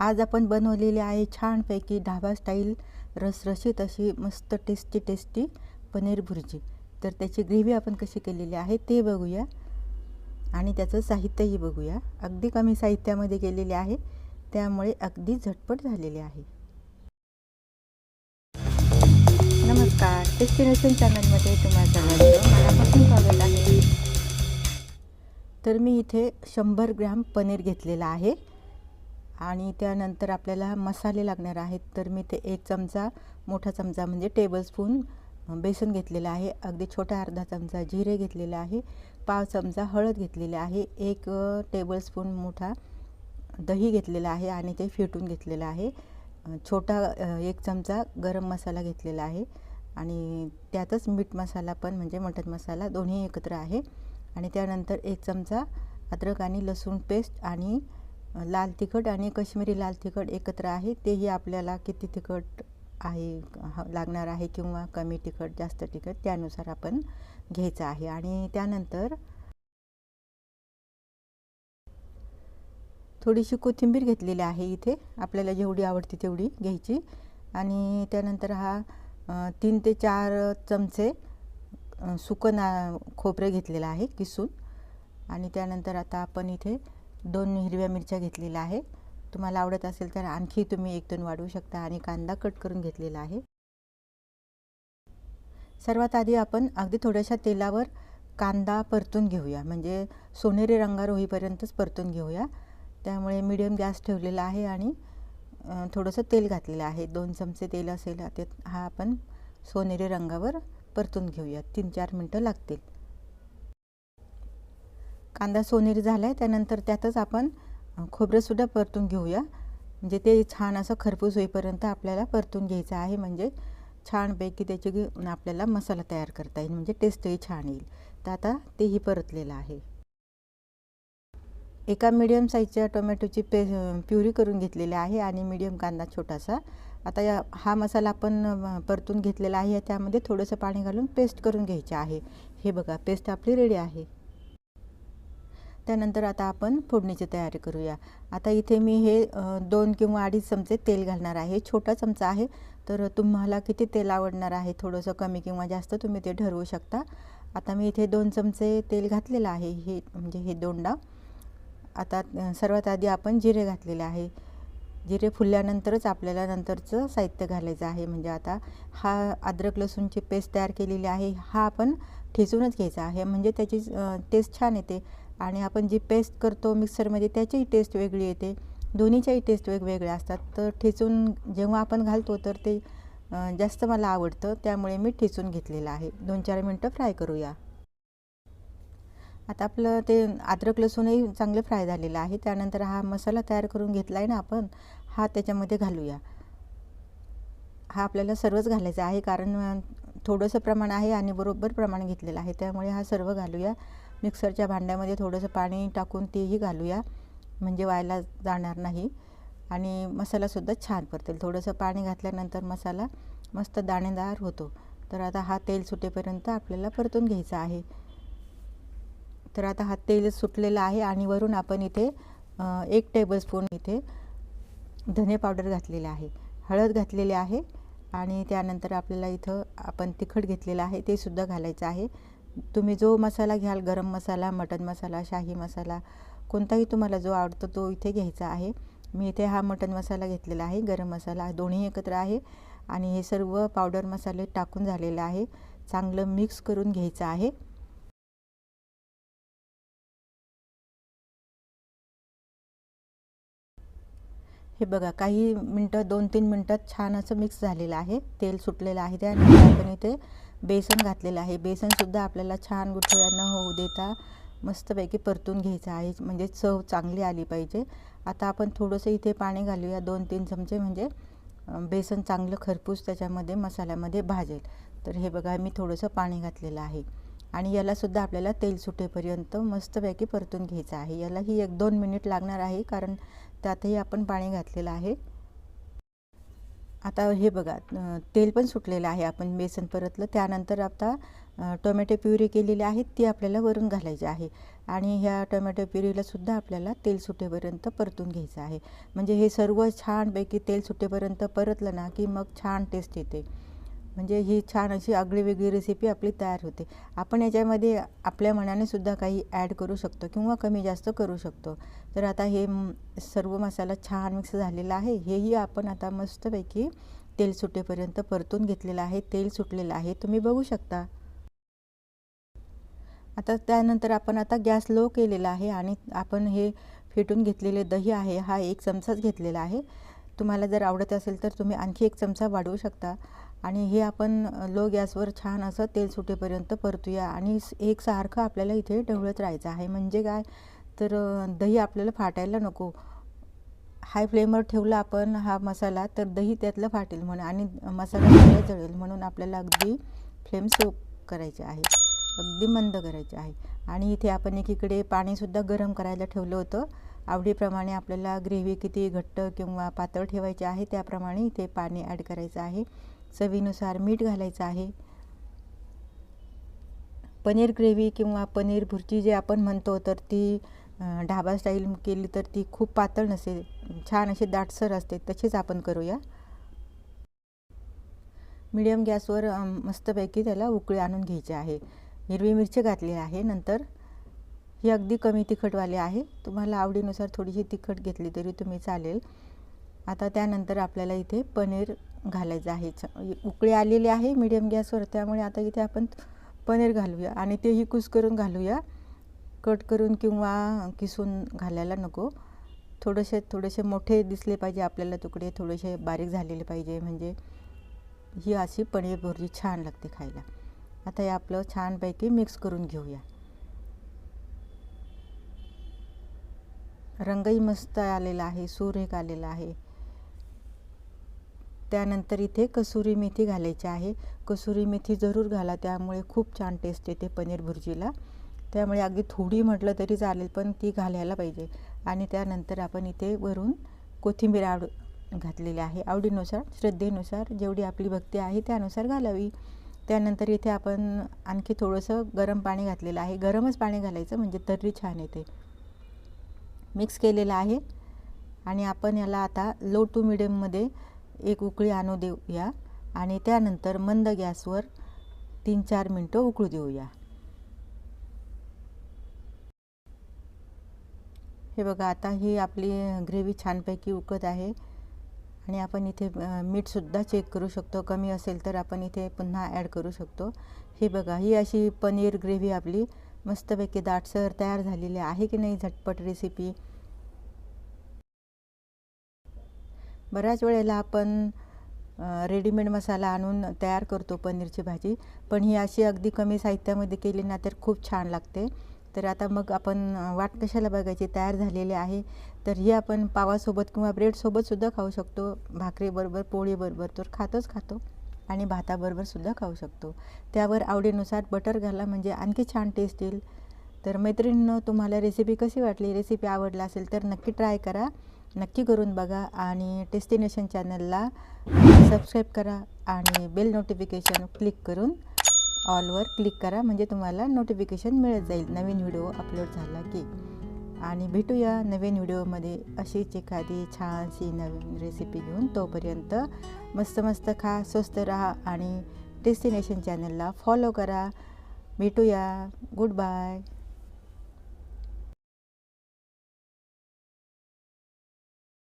आज आपण बनवलेली आहे छानपैकी ढाबा स्टाईल रसरशीत अशी मस्त टेस्टी टेस्टी पनीर भुर्जी. तर त्याची ग्रेव्ही आपण कशी केलेली आहे ते बघूया. आणि त्याचं साहित्यही बघूया. अगदी कमी साहित्यामध्ये केलेले आहे. त्यामुळे अगदी झटपट झालेले आहे. नमस्कार. डेस्टिनेशन चॅनलमध्ये तुम्हाला सगळ्यांचं मनापासून स्वागत आहे. तर मी इथे शंभर ग्रॅम पनीर घेतलेला आहे. आणि त्यानंतर आपल्याला मसाले लागणार आहेत. तर मी ते एक चमचा मोठा चमचा म्हणजे टेबलस्पून बेसन घेतलेलं आहे. अगदी छोटा अर्धा चमचा जिरे घेतलेला आहे. पाव चमचा हळद घेतलेली आहे. एक टेबलस्पून मोठा दही घेतलेला आहे आणि ते फेटून घेतलेलं आहे. छोटा एक चमचा गरम मसाला घेतलेला आहे. आणि त्यातच मीठ मसाला पण म्हणजे मटन मसाला दोन्ही एकत्र आहे. आणि त्यानंतर एक चमचा अद्रक आणि लसूण पेस्ट आणि लाल तिखट आणि कश्मीरी लाल तिखट एकत्र आहे. तेही आपल्याला किती तिखट आहे लागणार आहे किंवा कमी तिखट जास्त तिखट त्यानुसार आपण घ्यायचं आहे. आणि त्यानंतर थोडीशी कोथिंबीर घेतलेली आहे इथे. आपल्याला जेवढी आवडते तेवढी घ्यायची. आणि त्यानंतर हा तीन ते चार चमचे सुकं ना खोबरे घेतलेलं आहे किसून. आणि त्यानंतर आता आपण इथे दोन हिरव्या मिरच्या घेतलेल्या आहे. तुम्हाला आवडत असेल तर आणखी तुम्ही एक दोन वाढवू शकता आणि कांदा कट करून घेतलेला आहे. सर्वात आधी आपण अगदी थोड्याशा तेलावर कांदा परतून घेऊया. म्हणजे सोनेरी रंगार होईपर्यंतच परतून घेऊया. त्यामुळे मीडियम गॅस ठेवलेला आहे आणि थोडंसं तेल घातलेलं आहे. दोन चमचे तेल असेल ते हा आपण सोनेरी रंगावर परतून घेऊया. तीन चार मिनटं लागतील. कांदा सोनेरी झाला आहे त्यानंतर त्यातच आपण खोबरंसुद्धा परतून घेऊया. म्हणजे ते छान असं खरपूस होईपर्यंत आपल्याला परतून घ्यायचं आहे. म्हणजे छानपैकी त्याची आपल्याला मसाला तयार करता येईल. म्हणजे टेस्टही छान येईल. तर आता तेही परतलेलं आहे. एका मीडियम साईजच्या टोमॅटोची पे प्युरी करून घेतलेली आहे आणि मीडियम कांदा छोटासा. आता या हा मसाला आपण परतून घेतलेला आहे. त्यामध्ये थोडंसं पाणी घालून पेस्ट करून घ्यायचे आहे. हे बघा पेस्ट आपली रेडी आहे. त्यानंतर आता आपण फोडणीची तयारी करूया. आता इथे मी हे दोन किंवा अडीच चमचे तेल घालणार आहे. छोटा चमचा आहे. तर तुम्हाला किती तेल आवडणार आहे थोडंसं कमी किंवा जास्त तुम्ही ते ठरवू शकता. आता मी इथे दोन चमचे तेल घातलेलं आहे. हे म्हणजे हे दोंडा. आता सर्वात आधी आपण जिरे घातलेले आहे. जिरे फुलल्यानंतरच आपल्याला नंतरचं साहित्य घालायचं आहे. म्हणजे आता हा अद्रक लसूणची पेस्ट तयार केलेली आहे. हा आपण ठेचूनच घ्यायचा आहे. म्हणजे त्याची टेस्ट छान येते. आणि आपण जी पेस्ट करतो मिक्सरमध्ये त्याचीही टेस्ट वेगळी येते. दोन्हीच्याही टेस्ट वेगवेगळ्या असतात. तर ठेचून जेव्हा आपण घालतो तर ते जास्त मला आवडतं. त्यामुळे मी ठेचून घेतलेलं आहे. दोन चार मिनटं फ्राय करूया. आता आपलं ते अद्रक लसूणही चांगलं फ्राय झालेलं आहे. त्यानंतर हा मसाला तयार करून घेतला आहे ना आपण हा त्याच्यामध्ये घालूया. हा आपल्याला सर्वच घालायचा आहे. कारण थोडंसं प्रमाण आहे आणि बरोबर प्रमाण घेतलेलं आहे. त्यामुळे हा सर्व घालूया. मिक्सरच्या भांड्यामध्ये थोडंसं पाणी टाकून तेही घालूया. म्हणजे व्हायला जाणार नाही. आणि मसालासुद्धा छान परतेल. थोडंसं पाणी घातल्यानंतर मसाला मस्त दाणेदार होतो. तर आता हा तेल सुटेपर्यंत आपल्याला परतून घ्यायचा आहे. तर आता हा तेल सुटलेला आहे आणि वरून आपण इथे एक टेबलस्पून इथे धने पावडर घातलेली आहे. हळद घातलेली आहे. आणि त्यानंतर आपल्याला इथं आपण तिखट घेतलेलं आहे ते सुद्धा घालायचं आहे. तुम्ही जो मसाला घ्याल गरम मसाला मटन मसाला शाही मसाला कोणताही तुम्हाला जो आवडतो तो इथे घ्यायचा आहे. मी इथे हा मटन मसाला घेतलेला आहे गरम मसाला दोन्ही एकत्र आहे. आणि हे सर्व पावडर मसाले टाकून झालेलं आहे. चांगलं मिक्स करून घ्यायचं आहे. हे बघा काही मिनटं दोन तीन मिनटात छान असं मिक्स झालेलं आहे. तेल सुटलेलं आहे त्यानंतर आपण इथे बेसन घातलेलं आहे. बेसनसुद्धा आपल्याला छान गुठळ्या न होऊ देता मस्तपैकी परतून घ्यायचं आहे. म्हणजे चव चांगली आली पाहिजे. आता आपण थोडंसं इथे पाणी घालूया. दोन तीन चमचे म्हणजे बेसन चांगलं खरपूस त्याच्यामध्ये मसाल्यामध्ये भाजेल. तर हे बघा मी थोडंसं पाणी घातलेलं आहे. आणि यालासुद्धा आपल्याला तेल सुटेपर्यंत मस्तपैकी परतून घ्यायचं आहे. यालाही एक दोन मिनिट लागणार आहे कारण त्यातही आपण पाणी घातलेलं आहे. आता हे बघा तेल पण सुटलेलं आहे आपण बेसन परतलं. त्यानंतर आता टोमॅटो प्युरी केलेली आहे ती आपल्याला वरून घालायची आहे. आणि ह्या टोमॅटो प्युरीलासुद्धा आपल्याला तेल सुटेपर्यंत परतून घ्यायचं आहे. म्हणजे हे सर्व छानपैकी तेल सुटेपर्यंत परतलं ना की मग छान टेस्ट येते. म्हणजे ही छान अशी आगळी वेगळी रेसिपी आपली तयार होते. आपण याच्यामध्ये आपल्या मनाने सुद्धा काही ॲड करू शकतो किंवा कमी जास्त करू शकतो. तर आता हे सर्व मसाला छान मिक्स झालेला आहे. हेही आपण आता मस्तपैकी तेल सुटेपर्यंत परतून घेतलेलं आहे. तेल सुटलेलं आहे. तुम्ही बघू शकता. आता त्यानंतर आपण आता गॅस लो केलेला आहे आणि आपण हे फेटून घेतलेले दही आहे. हा एक चमचाच घेतलेला आहे. तुम्हाला जर आवडत असेल तर तुम्ही आणखी एक चमचा वाढवू शकता. आणि हे आपण लो गॅसवर छान असं तेल सुटेपर्यंत परतूया. आणि एक एकसारखं आपल्याला इथे ढवळत राहायचं आहे. म्हणजे काय? तर दही आपल्याला फाटायला नको. हाय फ्लेमवर ठेवला आपण हा मसाला तर दही त्यातलं फाटेल म्हणून आणि मसाला जळेल म्हणून आपल्याला अगदी फ्लेम स्लो करायचे आहे. अगदी मंद करायचे आहे. आणि इथे आपण एकीकडे पाणीसुद्धा गरम करायला ठेवलं होतं. आवडीप्रमाणे आपल्याला ग्रेव्ही किती घट्ट किंवा पातळ ठेवायची आहे त्याप्रमाणे इथे पाणी ॲड करायचं आहे. चवीनुसार मीठ घालायचं आहे. पनीर ग्रेव्ही किंवा पनीर भुर्जी जे आपण म्हणतो तर ती ढाबा स्टाईल केली तर ती खूप पातळ नसेल छान अशी दाटसर असते. तशीच आपण करूया. मीडियम गॅसवर मस्तपैकी त्याला उकळी आणून घ्यायची आहे. हिरवी मिरची घातली आहे नंतर. ही अगदी कमी तिखटवाली आहे. तुम्हाला आवडीनुसार थोडीशी तिखट घेतली तरी तुम्ही चालेल. आता त्यानंतर आपल्याला इथे पनीर घालायचं आहे. छ- उकळी आलेली आहे मीडियम गॅसवर त्यामुळे आता इथे आपण पनीर घालूया आणि तेही कुस करून घालूया. कट करून किंवा किसून घालायला नको. थोडेसे थोडेसे मोठे दिसले पाहिजे आपल्याला तुकडे थोडेसे बारीक झालेले पाहिजे. म्हणजे ही अशी पनीर भुर्जी छान लागते खायला. आता हे आपलं छानपैकी मिक्स करून घेऊया. रंगही मस्त आलेला आहे सूर एक आलेला आहे. त्यानंतर इथे कसुरी मेथी घालायची आहे. कसुरी मेथी जरूर घाला त्यामुळे खूप छान टेस्ट येते पनीर भुर्जीला त्यामुळे अगदी थोडी म्हटलं तरी चालेल पण ती घालायला पाहिजे. आणि त्यानंतर आपण इथे वरून कोथिंबीर आवड घातलेली आहे. आवडीनुसार श्रद्धेनुसार जेवढी आपली भक्ती आहे त्यानुसार घालावी. त्यानंतर इथे आपण आणखी थोडंसं गरम पाणी घातलेलं आहे. गरमच पाणी घालायचं म्हणजे तर्री छान येते. मिक्स केलेलं आहे. आणि आपण याला आता लो टू मिडियममध्ये एक उकळी आणू देऊया आणि त्यानंतर मंद गॅसवर तीन चार मिनटं उकळू देऊया. हे बघा आता ही आपली ग्रेव्ही छानपैकी उकळत आहे आणि आपण इथे मीठसुद्धा चेक करू शकतो. कमी असेल तर आपण इथे पुन्हा ॲड करू शकतो. हे बघा ही अशी पनीर ग्रेव्ही आपली मस्तपैकी दाटसर तयार झालेली आहे की नाही झटपट रेसिपी बऱ्याच वेळेला आपण रेडीमेड मसाला आणून तयार करतो पनीरची भाजी. पण ही अशी अगदी कमी साहित्यामध्ये केली ना तर खूप छान लागते. तर आता मग आपण वाट कशाला बघायची? तयार झालेली आहे. तर ही आपण पावासोबत किंवा ब्रेडसोबतसुद्धा खाऊ शकतो. भाकरीबरोबर पोळीबरोबर तर खातोच खातो. आणि भाताबरोबर सुद्धा खाऊ शकतो. त्यावर आवडीनुसार बटर घाला म्हणजे आणखी छान टेस्ट येईल. तर मैत्रिणींनो तुम्हाला रेसिपी कशी वाटली? रेसिपी आवडला असेल तर नक्की ट्राय करा. नक्की करून बघा आणि डेस्टिनेशन चॅनलला सबस्क्राईब करा आणि बेल नोटिफिकेशन क्लिक करून ऑलवर क्लिक करा. म्हणजे तुम्हाला नोटिफिकेशन मिळत जाईल नवीन व्हिडिओ अपलोड झाला की. आणि भेटूया नवीन व्हिडिओमध्ये अशीच एखादी छानशी नवीन रेसिपी घेऊन तोपर्यंत मस्त मस्त खा स्वस्त राहा आणि डेस्टिनेशन चॅनलला फॉलो करा. भेटूया. Good bye